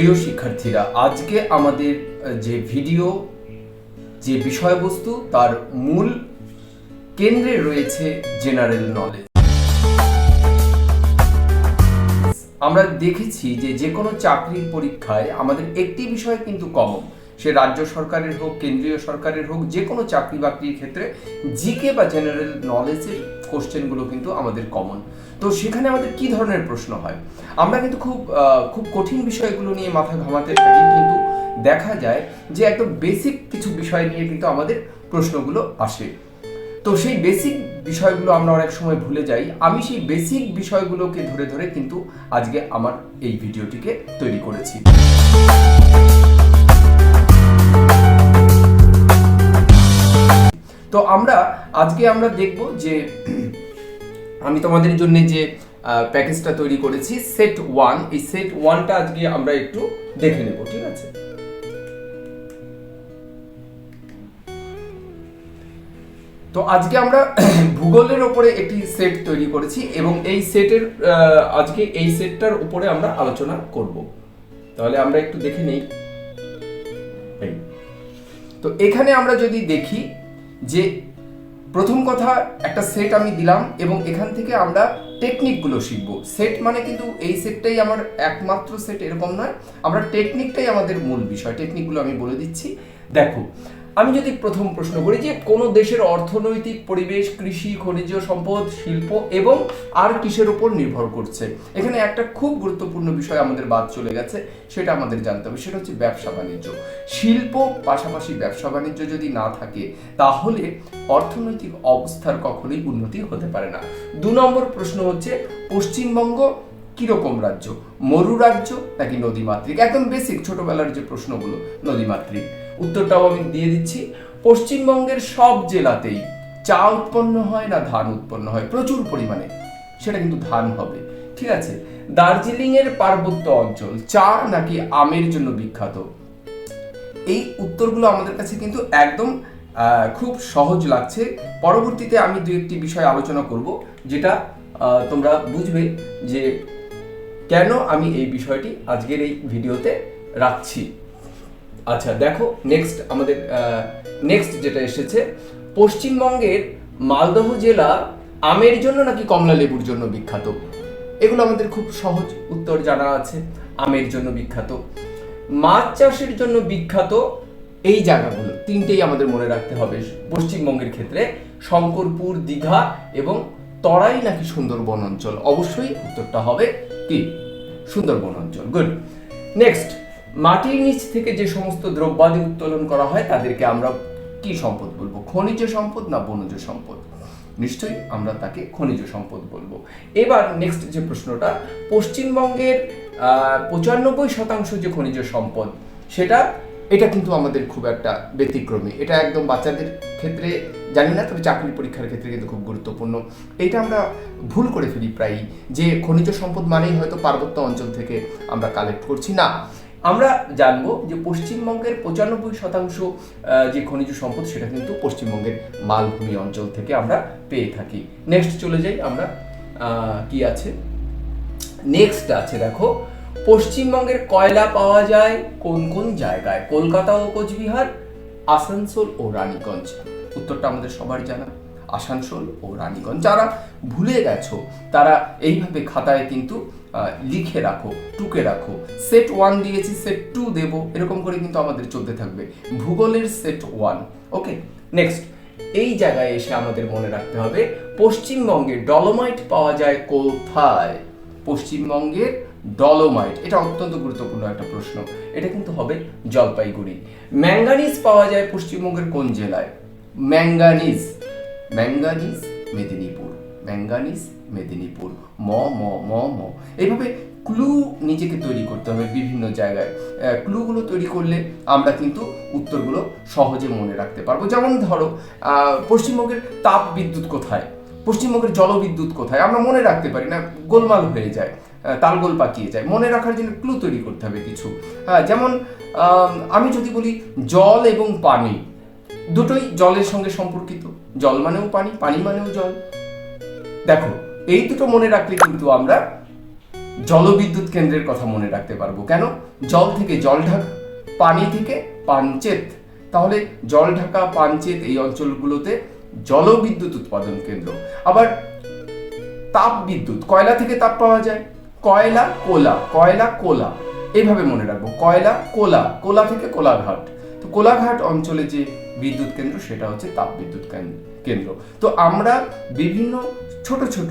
প্রিয় শিক্ষার্থীরা, আজকে আমাদের যে ভিডিও, যে বিষয়বস্তু, তার মূল কেন্দ্রে রয়েছে জেনারেল নলেজ। আমরা দেখেছি যে যে কোনো চাকরির পরীক্ষায় আমাদের একটি বিষয় কিন্তু কমন সে রাজ্য সরকারের হোক, কেন্দ্রীয় সরকারের হোক যে কোনো চাকরি বাকরির ক্ষেত্রে জিকে বা জেনারেল নলেজের কোশ্চেনগুলো কিন্তু আমাদের কমন তো সেখানে আমাদের কি ধরনের প্রশ্ন হয়? আমরা কিন্তু খুব খুব কঠিন বিষয়গুলো নিয়ে মাথা ঘামাতে থাকি কিন্তু দেখা যায় যে একদম বেসিক কিছু বিষয় নিয়ে কিন্তু আমাদের প্রশ্নগুলো আসে। তো সেই বেসিক বিষয়গুলো আমরা অনেক সময় ভুলে যাই। আমি সেই বেসিক বিষয়গুলোকে ধরে ধরে কিন্তু আজকে আমার এই ভিডিওটিকে তৈরি করেছি। তো আমরা, আজকে আমরা দেখব যে আমি তোমাদের জন্য যে প্যাকেজটা তৈরি করেছি সেট ওয়ান এই সেট ওয়ানটা আজকে আমরা একটু দেখে নেব, ঠিক আছে? তো আজকে আমরা ভূগোলের উপরে একটি সেট তৈরি করেছি এবং এই সেটের আজকে এই সেটটার উপরে আমরা আলোচনা করব। তাহলে আমরা একটু দেখে নেই। তো এখানে আমরা যদি দেখি যে প্রথম কথা, একটা সেট আমি দিলাম এবং এখান থেকে আমরা টেকনিকগুলো শিখব। সেট মানে কিন্তু এই সেটটাই আমার একমাত্র সেট এরকম নয়, আমরা টেকনিকটাই আমাদের মূল বিষয়। টেকনিকগুলো আমি বলে দিচ্ছি। দেখো আমি যদি প্রথম প্রশ্ন করি যে কোন দেশের অর্থনৈতিক পরিবেশ, কৃষি, খনিজ সম্পদ, শিল্প এবং আর কিসের উপর নির্ভর করছে? এখানে একটা খুব গুরুত্বপূর্ণ বিষয় আমাদের বাদ চলে গেছে, সেটা আমাদের জানতে হবে। সেটা হচ্ছে ব্যবসা বাণিজ্য। শিল্প পাশাপাশি ব্যবসা বাণিজ্য যদি না থাকে, তাহলে অর্থনৈতিক অবস্থার কখনোই উন্নতি হতে পারে না। দু নম্বর প্রশ্ন হচ্ছে, পশ্চিমবঙ্গ কীরকম রাজ্য? মরু রাজ্য নাকি নদীমাতৃক? একদম বেসিক ছোটবেলার যে প্রশ্নগুলো, নদীমাতৃক। উত্তরটাও আমি দিয়ে দিচ্ছি। পশ্চিমবঙ্গের সব জেলাতেই চা উৎপন্ন হয় না ধান উৎপন্ন হয়, প্রচুর পরিমাণে। সেটা কিন্তু ধান হবে। ঠিক আছে? দার্জিলিং এর পার্বত্য অঞ্চল চা নাকি আমের জন্য বিখ্যাত। এই উত্তরগুলো আমাদের কাছে কিন্তু একদম খুব সহজ লাগছে। পরবর্তীতে আমি দু একটি বিষয় আলোচনা করব, যেটা তোমরা বুঝবে যে কেন আমি এই বিষয়টি আজকের এই ভিডিওতে রাখছি। আচ্ছা দেখো নেক্সট আমাদের নেক্সট যেটা এসেছে, পশ্চিমবঙ্গের মালদহ জেলা আমের জন্য নাকি কমলা লেবুর জন্য বিখ্যাত? এগুলো আমাদের খুব সহজ উত্তর জানা আছে, আমের জন্য বিখ্যাত। মাছ চাষের জন্য বিখ্যাত এই জায়গাগুলো, তিনটেই আমাদের মনে রাখতে হবে পশ্চিমবঙ্গের ক্ষেত্রে, শঙ্করপুর, দীঘা এবং তরাই নাকি সুন্দরবন অঞ্চল। অবশ্যই উত্তরটা হবে কি? সুন্দরবন অঞ্চল গুড নেক্সট মাটির নিচ থেকে যে সমস্ত দ্রব্যাদি উত্তোলন করা হয়, তাদেরকে আমরা কি সম্পদ বলব? খনিজ সম্পদ না বনজ সম্পদ? নিশ্চয়ই আমরা তাকে খনিজ সম্পদ বলব। এবার নেক্সট যে প্রশ্নটা, পশ্চিমবঙ্গের পঁচানব্বই শতাংশ যে খনিজ সম্পদ, সেটা, এটা কিন্তু আমাদের খুব একটা ব্যতিক্রমী। এটা একদম বাচ্চাদের ক্ষেত্রে জানি না, তবে চাকরি পরীক্ষার ক্ষেত্রে কিন্তু খুব গুরুত্বপূর্ণ। এটা আমরা ভুল করে ফেলি প্রায়ই, যে খনিজ সম্পদ মানেই হয়তো পার্বত্য অঞ্চল থেকে আমরা কালেক্ট করছি। না আমরা জানব যে পশ্চিমবঙ্গের পঁচানব্বই শতাংশ যে খনিজ সম্পদ, সেটা কিন্তু পশ্চিমবঙ্গের মালভূমি অঞ্চল থেকে আমরা পেয়ে থাকি। নেক্সট চলে যাই আমরা কি আছে? নেক্সট আছে দেখো, পশ্চিমবঙ্গের কয়লা পাওয়া যায়, কোন কোন জায়গায়? কলকাতা ও কোচবিহার, আসানসোল ও রানীগঞ্জ। উত্তরটা আমাদের সবার জানা, আসানসোল ও রানীগঞ্জ। যারা ভুলে গেছো, তারা এইভাবে খাতায় কিন্তু লিখে রাখো, টুকে রাখো। সেট ওয়ান দিয়েছি সেট টু দেব, এরকম করে কিন্তু আমাদের চলতে থাকবে। ভূগোলের সেট ওয়ান ওকে নেক্সট এই জায়গায় এসে আমাদের মনে রাখতে হবে, পশ্চিমবঙ্গে ডলোমাইট পাওয়া যায় কোথায়? পশ্চিমবঙ্গের ডলোমাইট এটা অত্যন্ত গুরুত্বপূর্ণ একটা প্রশ্ন। এটা কিন্তু হবে জলপাইগুড়ি। ম্যাঙ্গানিজ পাওয়া যায় পশ্চিমবঙ্গের কোন জেলায়? Manganese manganese Medinipur manganese Medinipur, ম ম ম ম। এইভাবে ক্লু নিজেকে তৈরি করতে হবে বিভিন্ন জায়গায়। ক্লুগুলো তৈরি করলে আমরা কিন্তু উত্তরগুলো সহজে মনে রাখতে পারব। যেমন ধরো পশ্চিমবঙ্গের তাপ বিদ্যুৎ কোথায়? পশ্চিমবঙ্গের জলবিদ্যুৎ কোথায়? আমরা মনে রাখতে পারি না, গোলমাল হয়ে যায় তালগোল পাকিয়ে যায়। মনে রাখার জন্য ক্লু তৈরি করতে হবে কিছু। হ্যাঁ যেমন আমি যদি বলি জল এবং পানি, দুটোই জলের সঙ্গে সম্পর্কিত। জল মানেও পানি পানি মানেও জল। দেখো, এই দুটো মনে রাখলে কিন্তু আমরা জলবিদ্যুৎ কেন্দ্রের কথা মনে রাখতে পারব। কেন? জল থেকে জল ঢাকা, পানি থেকে পাঞ্চেত তাহলে জল ঢাকা পাঞ্চেত এই অঞ্চলগুলোতে জলবিদ্যুৎ উৎপাদন কেন্দ্র। আবার তাপ বিদ্যুৎ কয়লা থেকে তাপ পাওয়া যায়? কয়লা, কোলা কয়লা, কোলা। এইভাবে মনে রাখব, কয়লা, কোলা কোলা থেকে কোলাঘাট। তো কোলাঘাট অঞ্চলে যে বিদ্যুৎ কেন্দ্র, সেটা হচ্ছে তাপ বিদ্যুৎ কেন- কেন্দ্র। তো আমরা বিভিন্ন ছোট ছোট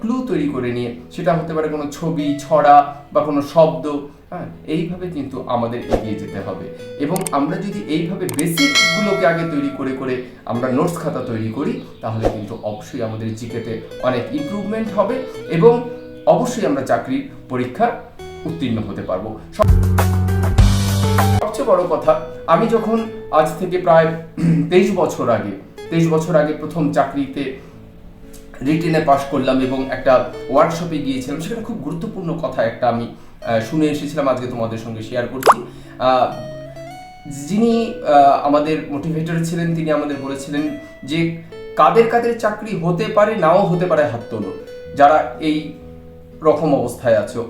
ক্লু তৈরি করে নিয়ে, সেটা হতে পারে কোনো ছবি, ছড়া বা কোনো শব্দ হ্যাঁ এইভাবে কিন্তু আমাদের এগিয়ে যেতে হবে। এবং আমরা যদি এইভাবে বেসিকগুলোকে আগে তৈরি করে করে আমরা নোটস খাতা তৈরি করি, তাহলে কিন্তু অবশ্যই আমাদের জিকেতে অনেক ইমপ্রুভমেন্ট হবে এবং অবশ্যই আমরা চাকরির পরীক্ষা উত্তীর্ণ হতে পারব। সবচেয়ে বড় কথা, আমি যখন আজ থেকে প্রায় তেইশ বছর আগে তেইশ বছর আগে প্রথম চাকরিতে রিটেনে পাশ করলাম এবং একটা ওয়ার্কশপে গিয়েছিলাম। সেখানে খুব গুরুত্বপূর্ণ কথা একটা আমি শুনে এসেছিলাম, আজকে তোমাদের সঙ্গে শেয়ার করছি। যিনি আমাদের মোটিভেটর ছিলেন, তিনি আমাদের বলেছিলেন যে কাদের কাদের চাকরি হতে পারে, নাও হতে পারে হাত তোলো। যারা এই রকম অবস্থায় আছো,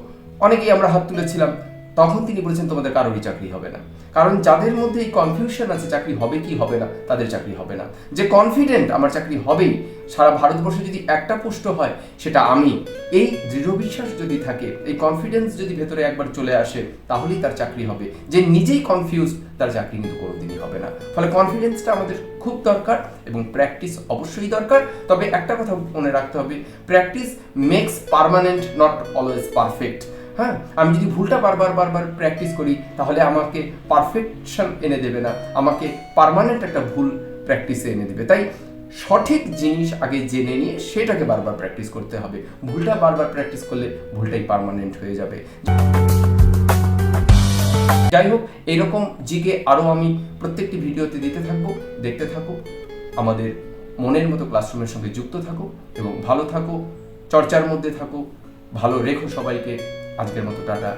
অনেকেই আমরা হাত তুলেছিলাম, তখন তিনি বলেছেন, তোমাদের কারোরই চাকরি হবে না। কারণ যাদের মধ্যে এই কনফিউশন আছে, চাকরি হবে কি হবে না, তাদের চাকরি হবে না। যে কনফিডেন্ট আমার চাকরি হবেই, সারা ভারতবর্ষে যদি একটা পোস্ট হয়, সেটা আমি। এই দৃঢ় বিশ্বাস যদি থাকে, এই কনফিডেন্স যদি ভেতরে একবার চলে আসে, তাহলেই তার চাকরি হবে। যে নিজেই কনফিউজ তার চাকরি কিন্তু কোনোদিনই হবে না। ফলে কনফিডেন্সটা আমাদের খুব দরকার এবং প্র্যাকটিস অবশ্যই দরকার। তবে একটা কথা মনে রাখতে হবে practice makes permanent not always perfect হ্যাঁ আমি যদি ভুলটা বারবার বারবার প্র্যাকটিস করি, তাহলে আমাকে পারফেকশন এনে দেবে না। আমাকে পার্মানেন্ট একটা ভুল প্র্যাকটিসে এনে দেবে। তাই সঠিক জিনিস আগে জেনে নিয়ে সেটাকে বারবার প্র্যাকটিস করতে হবে। ভুলটা বারবার প্র্যাকটিস করলে ভুলটাই পার্মানেন্ট হয়ে যাবে। যাই হোক, এরকম জিকে আরও আমি প্রত্যেকটি ভিডিওতে দিতে থাকব। দেখতে থাকো আমাদের মনের মতো ক্লাসরুমের সঙ্গে যুক্ত থাকো এবং ভালো থাকো চর্চার মধ্যে থাকো ভালো রেখো সবাইকে। আজকের মতো টাটা।